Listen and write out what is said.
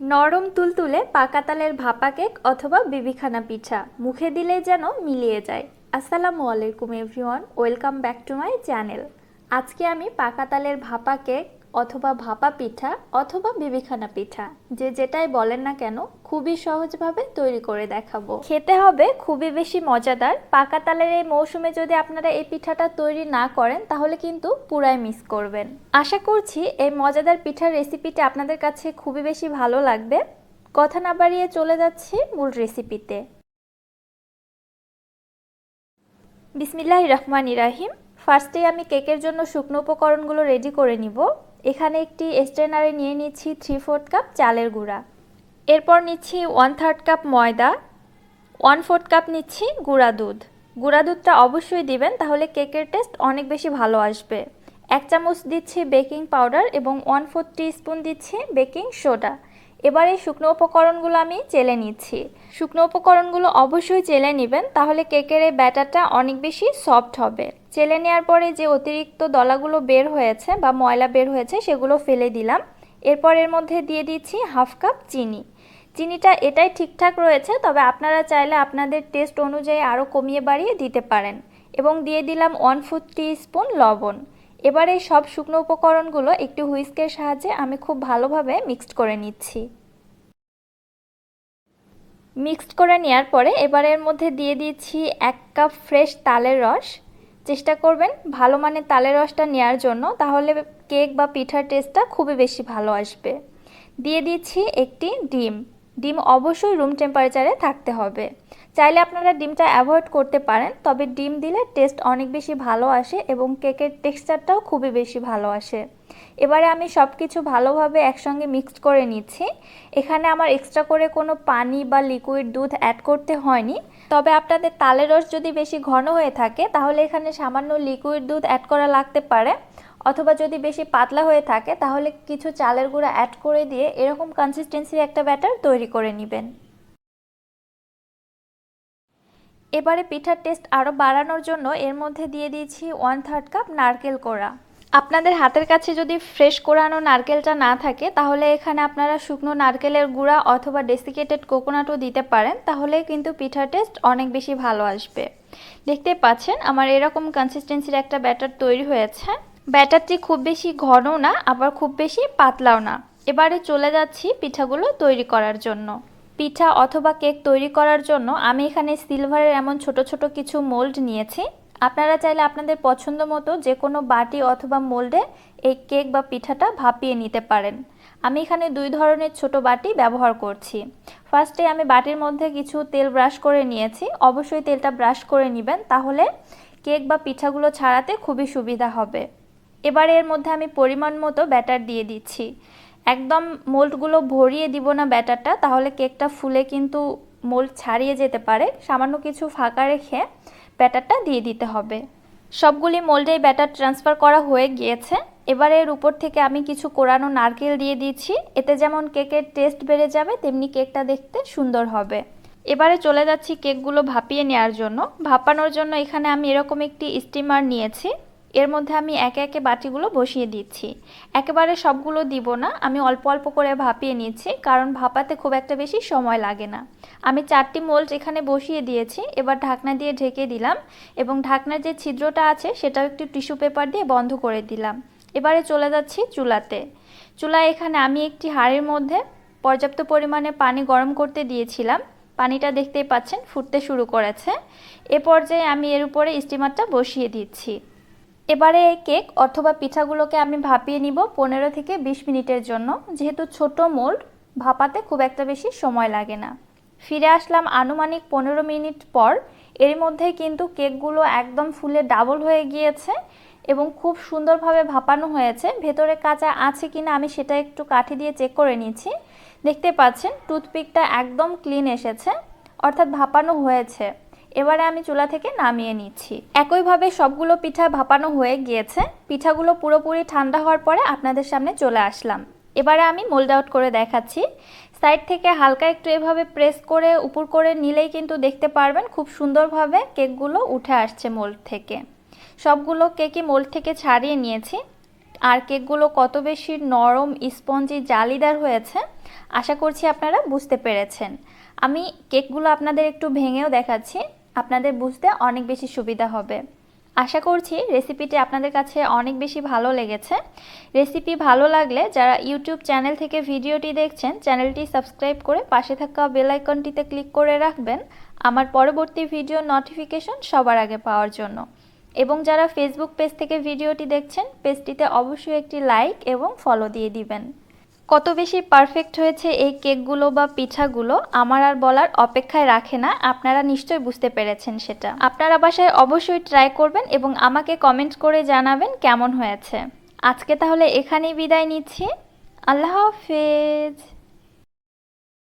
নরম তুলতুলে পাকাতালের ভাপা কেক অথবা বিবিখানা পিঠা। মুখে দিলে যেন মিলিয়ে যায়। আসসালামু আলাইকুম everyone welcome back to my channel আজকে আমি পাকাতালের ভাপা কেক অথবা ভাপা পিঠা অথবা বিবিখানা পিঠা। যে যেটাই বলেন না কেন, খুবই সহজভাবে তৈরি করে দেখাবো। খেতে হবে খুবই বেশি মজাদার। পাকা তালের এই মৌসুমে যদি আপনারা এই পিঠাটা তৈরি না করেন, তাহলে কিন্তু পুরাই মিস করবেন। আশা করছি এই মজাদার পিঠার রেসিপিটা আপনাদের কাছে খুবই বেশি ভালো লাগবে। কথা না বাড়িয়ে চলে যাচ্ছি মূল রেসিপিতে। বিসমিল্লাহ রহমান ইরাহিম ফার্স্টে আমি কেকের জন্য শুকনো উপকরণগুলো রেডি করে নিব। এখানে একটি স্ট্রেনারে নিয়ে নিচ্ছি থ্রি ফোর্থ কাপ চালের গুঁড়া। এরপর নিচ্ছি ওয়ান থার্ড কাপ ময়দা ওয়ান ফোর্থ কাপ নিচ্ছি গুঁড়া দুধ। গুঁড়া দুধটা অবশ্যই দিবেন, তাহলে কেকের টেস্ট অনেক বেশি ভালো আসবে। এক চামচ দিচ্ছি বেকিং পাউডার এবং ওয়ান ফোর্থ স্পুন দিচ্ছি বেকিং সোডা এবার এই শুকনো উপকরণগুলো আমি চেলে নিচ্ছি। শুকনো উপকরণগুলো অবশ্যই চেলে নেবেন, তাহলে কেকের এই ব্যাটারটা অনেক বেশি সফট হবে। চেলে নেওয়ার পরে যে অতিরিক্ত দলাগুলো বের হয়েছে বা ময়লা বের হয়েছে, সেগুলো ফেলে দিলাম। এরপর এর মধ্যে দিয়ে দিচ্ছি হাফ কাপ চিনি। চিনিটা এটাই ঠিকঠাক রয়েছে, তবে আপনারা চাইলে আপনাদের টেস্ট অনুযায়ী আরও কমিয়ে বাড়িয়ে দিতে পারেন। এবং দিয়ে দিলাম ওয়ান ফোর্থ স্পুন লবণ। এবার সব শুকনো উপকরণগুলো একটি হুইস্কের সাহায্যে আমি খুব ভালোভাবে মিক্সড করে নিচ্ছি। মিক্সড করে নেওয়ার পরে এবার এর মধ্যে দিয়ে দিচ্ছি এক কাপ ফ্রেশ তালের রস। চেষ্টা করবেন ভালো মানের তালের রসটা নেওয়ার জন্য, তাহলে কেক বা পিঠার টেস্টটা খুবই বেশি ভালো আসবে। দিয়ে দিচ্ছি একটি ডিম। ডিম অবশ্যই রুম টেম্পারেচারে থাকতে হবে। চাইলে আপনারা ডিমটা অ্যাভয়েড করতে পারেন, তবে ডিম দিলে টেস্ট অনেক বেশি ভালো আসে এবং কেকের টেক্সচারটাও খুবই বেশি ভালো আসে। এবারে আমি সব কিছু ভালোভাবে একসঙ্গে মিক্সড করে নিচ্ছি। এখানে আমার এক্সট্রা করে কোনো পানি বা লিকুইড দুধ অ্যাড করতে হয়নি। তবে আপনাদের তালের রস যদি বেশি ঘন হয়ে থাকে, তাহলে এখানে সামান্য লিকুইড দুধ অ্যাড করা লাগতে পারে। অথবা যদি বেশি পাতলা হয়ে থাকে, তাহলে কিছু চালের গুঁড়া অ্যাড করে দিয়ে এরকম কনসিস্টেন্সির একটা ব্যাটার তৈরি করে নেবেন। এবারে পিঠার টেস্ট আরও বাড়ানোর জন্য এর মধ্যে দিয়ে দিয়েছি ওয়ান থার্ড কাপ নারকেল কোড়া। আপনাদের হাতের কাছে যদি ফ্রেশ কোরানো নারকেলটা না থাকে, তাহলে এখানে আপনারা শুকনো নারকেলের গুঁড়া অথবা ডেসিকেটেড কোকোনাটও দিতে পারেন, তাহলে কিন্তু পিঠার টেস্ট অনেক বেশি ভালো আসবে। দেখতে পাচ্ছেন, আমার এরকম কনসিস্টেন্সির একটা ব্যাটার তৈরি হয়েছে। ব্যাটারটি খুব বেশি ঘনও না, আবার খুব বেশি পাতলাও না। এবারে চলে যাচ্ছি পিঠাগুলো তৈরি করার জন্য। পিঠা অথবা কেক তৈরি করার জন্য আমি এখানে সিলভারের এমন ছোট ছোট কিছু মোল্ড নিয়েছি। আপনারা চাইলে আপনাদের পছন্দ মতো যে কোনো বাটি অথবা মোল্ডে এই কেক বা পিঠাটা ভাপিয়ে নিতে পারেন। আমি এখানে দুই ধরনের ছোট বাটি ব্যবহার করছি। ফার্স্টে আমি বাটির মধ্যে কিছু তেল ব্রাশ করে নিয়েছি। অবশ্যই তেলটা ব্রাশ করে নেবেন, তাহলে কেক বা পিঠাগুলো ছাড়াতে খুবই সুবিধা হবে। এবার এর মধ্যে আমি পরিমাণ মতো ব্যাটার দিয়ে দিচ্ছি। একদম মোল্ডগুলো ভরিয়ে দিব না ব্যাটারটা, তাহলে কেকটা ফুলে কিন্তু মোল্ড ছাড়িয়ে যেতে পারে। সামান্য কিছু ফাঁকা রেখে ব্যাটারটা দিয়ে দিতে হবে। সবগুলি মোল্ডেই ব্যাটার ট্রান্সফার করা হয়ে গিয়েছে। এবারে এর উপর থেকে আমি কিছু কোরানো নারকেল দিয়ে দিচ্ছি। এতে যেমন কেকের টেস্ট বেড়ে যাবে, তেমনি কেকটা দেখতে সুন্দর হবে। এবারে চলে যাচ্ছি কেকগুলো ভাপিয়ে নেওয়ার জন্য। ভাপানোর জন্য এখানে আমি এরকম একটি স্টিমার নিয়েছি। এর মধ্যে আমি একে একে বাটিগুলো বসিয়ে দিচ্ছি। একেবারে সবগুলো দিব না, আমি অল্প অল্প করে ভাপিয়ে নিচ্ছি, কারণ ভাপাতে খুব একটা বেশি সময় লাগে না। আমি চারটি মোল্ড এখানে বসিয়ে দিয়েছি, এবার ঢাকনা দিয়ে ঢেকে দিলাম এবং ঢাকনার যে ছিদ্রটা আছে সেটাও একটু টিস্যু পেপার দিয়ে বন্ধ করে দিলাম। এবারে চলে যাচ্ছি চুলাতে। চুলায় এখানে আমি একটি হাঁড়ির মধ্যে পর্যাপ্ত পরিমাণে পানি গরম করতে দিয়েছিলাম। পানিটা দেখতেই পাচ্ছেন, ফুটতে শুরু করেছে। এ পর্যায়ে আমি এর উপরে স্টিমারটা বসিয়ে দিচ্ছি। এবারে এই কেক অথবা পিঠাগুলোকে আমি ভাপিয়ে নিব পনেরো থেকে বিশ মিনিটের জন্য। যেহেতু ছোট মোল্ড, ভাপাতে খুব একটা বেশি সময় লাগে না। ফিরে আসলাম আনুমানিক পনেরো মিনিট পর। এর মধ্যেই কিন্তু কেকগুলো একদম ফুলে ডাবল হয়ে গিয়েছে এবং খুব সুন্দরভাবে ভাপানো হয়েছে। ভেতরে কাঁচা আছে কিনা আমি সেটা একটু কাঠি দিয়ে চেক করে নিচ্ছি। দেখতে পাচ্ছেন, টুথপিকটা একদম ক্লিন এসেছে, অর্থাৎ ভাপানো হয়েছে। এবারে আমি চুলা থেকে নামিয়ে নিচ্ছি। একইভাবে সবগুলো পিঠা ভাপানো হয়ে গিয়েছে। পিঠাগুলো পুরোপুরি ঠান্ডা হওয়ার পরে আপনাদের সামনে চলে আসলাম। এবারে আমি মোল্ড আউট করে দেখাচ্ছি। সাইড থেকে হালকা একটু এভাবে প্রেস করে, উপর করে নিলেই কিন্তু দেখতে পারবেন খুব সুন্দরভাবে কেকগুলো উঠে আসছে মোল্ড থেকে। সবগুলো কেকই মোল্ড থেকে ছাড়িয়ে নিয়েছি। আর কেকগুলো কত বেশি নরম, স্পঞ্জি, জালিদার হয়েছে, আশা করছি আপনারা বুঝতে পেরেছেন। আমি কেকগুলো আপনাদের একটু ভেঙেও দেখাচ্ছি। আপনাদের বুঝতে অনেক বেশি সুবিধা হবে। আশা করছি রেসিপিটি আপনাদের কাছে অনেক বেশি ভালো লেগেছে। রেসিপি ভালো লাগলে যারা ইউটিউব চ্যানেল থেকে ভিডিওটি দেখছেন, চ্যানেলটি সাবস্ক্রাইব করে পাশে থাকা বেল আইকনটিতে ক্লিক করে রাখবেন। আমার পরবর্তী ভিডিও নোটিফিকেশন সবার আগে পাওয়ার জন্য। এবং যারা ফেসবুক পেজ থেকে ভিডিওটি দেখছেন পেজটিতে অবশ্যই একটি লাইক এবং ফলো দিয়ে দিবেন। কত বেশি পারফেক্ট হয়েছে এই কেকগুলো বা পিঠাগুলো আমার আর বলার অপেক্ষায় রাখে না, আপনারা নিশ্চয়ই বুঝতে পেরেছেন সেটা। আপনারা বাসায় অবশ্যই ট্রাই করবেন এবং আমাকে কমেন্ট করে জানাবেন কেমন হয়েছে। আজকে তাহলে এখানেই বিদায় নিচ্ছি। আল্লাহ হাফেজ।